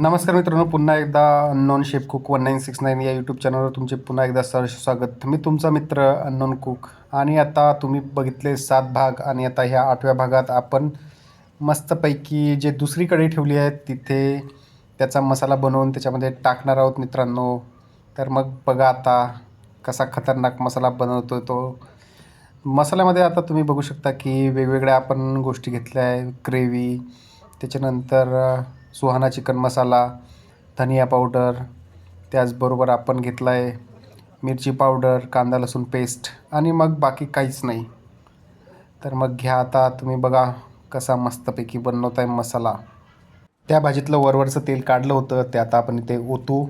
नमस्कार मित्रांनो पुन्हा एकदा unknown chef cook one nine six nine या यूट्यूब चॅनलवर तुमचे पुन्हा एकदा सहर्ष स्वागत. मी तुमचा मित्र अननोन कुक. आणि आता तुम्ही बघितले सात भाग आणि आता ह्या आठव्या भागात आपण मस्तपैकी जे दुसरीकडे ठेवली आहे तिथे त्याचा मसाला बनवून त्याच्यामध्ये टाकणार आहोत मित्रांनो. तर मग बघा आता कसा खतरनाक मसाला बनवतो तो. मसाल्यामध्ये आता तुम्ही बघू शकता की वेगवेगळ्या आपण गोष्टी घेतल्या आहे ग्रेव्ही त्याच्यानंतर सुहाना चिकन मसाला धनिया पावडर त्याचबरोबर आपण घेतला आहे मिरची पावडर कांदा लसूण पेस्ट आणि मग बाकी काहीच नाही. तर मग घ्या आता तुम्ही बघा कसा मस्तपैकी बनवत आहे मसाला. त्या भाजीतलं वरवरचं तेल काढलं होतं ते आता आपण इथे ओतू.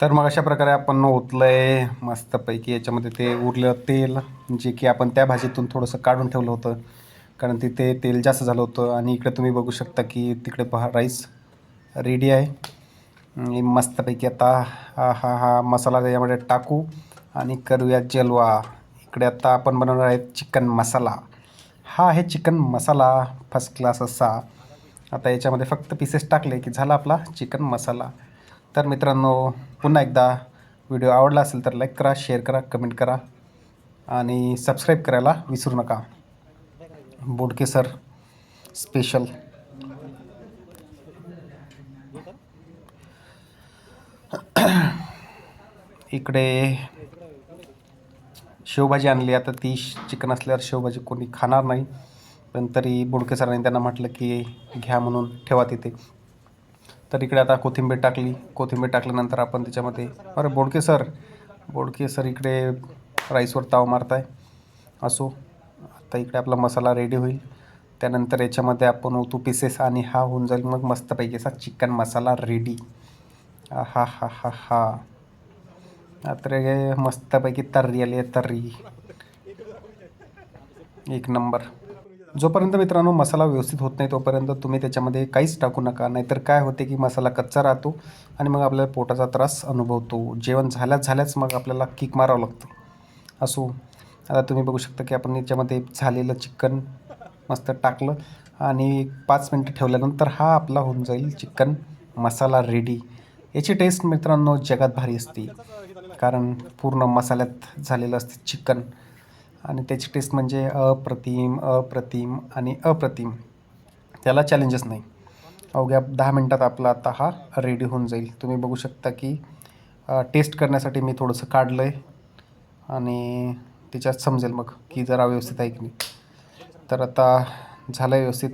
तर मग अशा प्रकारे आपण ओतलं आहे मस्तपैकी याच्यामध्ये ते उरलं तेल जे की आपण त्या भाजीतून थोडंसं काढून ठेवलं होतं. कारण तिथे तेल जास्त झालं होतं आणि इकडे तुम्ही बघू शकता की तिकडे पहा राईस रेडी आहे. मस्तपैकी आता हा हा हा मसाला त्याच्यामध्ये टाकू आणि करूया जलवा. इकडे आता आपण बनवणार आहे चिकन मसाला. हा आहे चिकन मसाला फर्स्ट क्लास असा. आता याच्यामध्ये फक्त पीसेस टाकले की झाला आपला चिकन मसाला. तर मित्रांनो पुन्हा एकदा व्हिडिओ आवडला असेल तर लाईक करा शेअर करा कमेंट करा आणि सबस्क्राईब करायला विसरू नका. बोडके सर स्पेशल इकडे शेवभाजी आणली. आता ती चिकन असल्यावर शेवभाजी कोणी खाणार नाही. पण तरी बोडके सरांनी त्यांना म्हटलं की घ्या म्हणून ठेवा तिथे. तर इकडे आता कोथिंबीर टाकली. कोथिंबीर टाकल्यानंतर आपण त्याच्यामध्ये अरे बोडके सर बोडके सर इकडे राईसवर ताव मारताय. असो आता इकडे आपला मसाला रेडी होईल. त्यानंतर याच्यामध्ये आपण ओतू पीसेस आणि हा होऊन जाईल. मग मस्तपैकी असा चिकन मसाला रेडी हा हा हा हा. आता हे मस्तपैकी तर्री आली आहे तर्री एक नंबर जोपर्यंत मित्रांनो मसाला व्यवस्थित होत नाही तोपर्यंत तुम्ही त्याच्यामध्ये काहीच टाकू नका नाहीतर काय होते की मसाला कच्चा राहतो आणि मग आपल्याला पोटाचा त्रास अनुभवतो जेवण झाल्याच झाल्याच मग आपल्याला किक मारावं लागतं असो आता तुम्ही बघू शकता की आपण याच्यामध्ये झालेलं चिकन मस्त टाकलं आणि पाच मिनटं ठेवल्यानंतर हा आपला होऊन जाईल चिकन मसाला रेडी याची टेस्ट मित्रांनो जगात भारी असते कारण पूर्ण मसाल्यात झालेलं असते चिकन. आणि त्याची टेस्ट म्हणजे अप्रतिम अप्रतिम आणि अप्रतिम. त्याला चॅलेंजेस नाही. अवघ्या दहा मिनटात आपला आता हा रेडी होऊन जाईल. तुम्ही बघू शकता की टेस्ट करण्यासाठी मी थोडंसं काढलं आहे आणि त्याच्यात समजेल मग की जरा व्यवस्थित आहे की नाही. तर आता झालं आहे व्यवस्थित.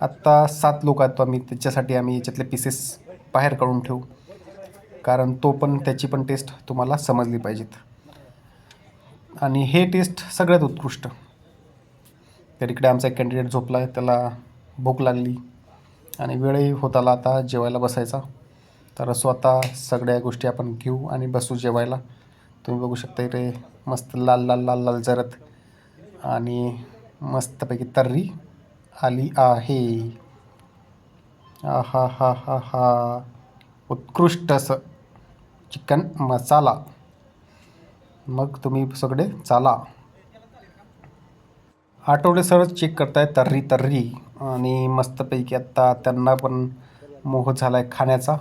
आत्ता सात लोक आहेत आम्ही त्याच्यासाठी आम्ही याच्यातले पीसेस बाहेर काढून ठेवू. कारण तो पण त्याची पण टेस्ट तुम्हाला समजली पाहिजेत. आणि हे टेस्ट सगळ्यात उत्कृष्ट. तर इकडे आमचा एक कॅन्डिडेट झोपला आहे त्याला भूक लागली आणि वेळही होत आला आता जेवायला बसायचा. तर स्वतः सगळ्या गोष्टी आपण घेऊ आणि बसू जेवायला. तुम्ही बघू शकता इकडे मस्त लाल लाल लाल लाल जरत आणि मस्तपैकी तर्री आली आहे. हा हा हा हा उत्कृष्ट असं. चिकन मसाला. मग तुम्ही सगळे चाला. आठवडे सरळ चेक करताय तर्री तर्री. आणि मस्तपैकी आत्ता त्यांना पण मोह झाला आहे खाण्याचा.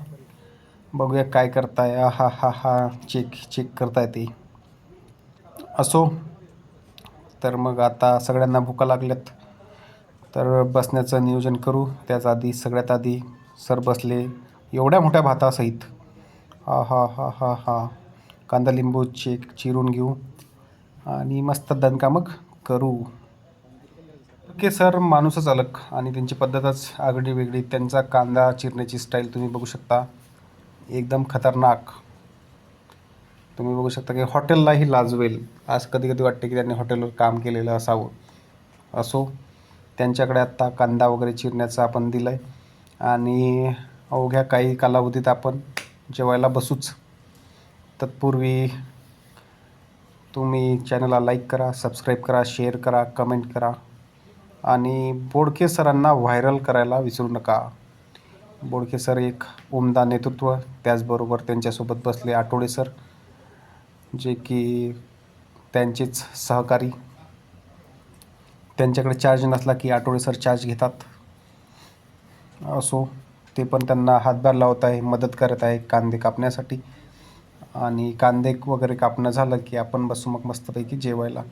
बघूया काय करताय. हा हा हा. चेक चेक करताय ते. असो. तर मग आता सगळ्यांना भुका लागल्यात. तर बसण्याचं नियोजन करू. त्याच आधी सगळ्यात आधी सर बसले. एवढ्या मोठ्या भातासहित. हा हा हा हा हा. कांदा लिंबू चेक चिरून घेऊ. आणि मस्त दणका मग करू. ओके सर माणूसच अलग आणि त्यांची पद्धतच आगळी वेगळी त्यांचा कांदा चिरण्याची स्टाईल तुम्ही बघू शकता. एकदम खतरनाक. तुम्ही बघू शकता की हॉटेललाही लाजवेल. आज कधी कधी वाटते की त्यांनी हॉटेलवर काम केलेलं असावं. असो त्यांच्याकडे आत्ता कांदा वगैरे चिरण्याचं आपण दिलं आहे आणि अवघ्या काही कालावधीत आपण जेवायला बसूच. तत्पूर्वी तुम्ही चॅनलला लाईक करा सबस्क्राईब करा शेअर करा कमेंट करा आणि बोडके सरांना व्हायरल करायला विसरू नका. बोडके सर एक उमदा नेतृत्व त्याचबरोबर त्यांच्यासोबत बसले आठवडे सर जे की त्यांचेच सहकारी. त्यांच्याकडे चार्ज नसला की आठवडे सर चार्ज घेतात. असो. ते पण त्यांना हातभार लावत आहे मदत करत आहे कांदे कापण्यासाठी. आणि कांदे वगैरे कापणं झालं की आपण बसू मग मस्तपैकी जेवायला.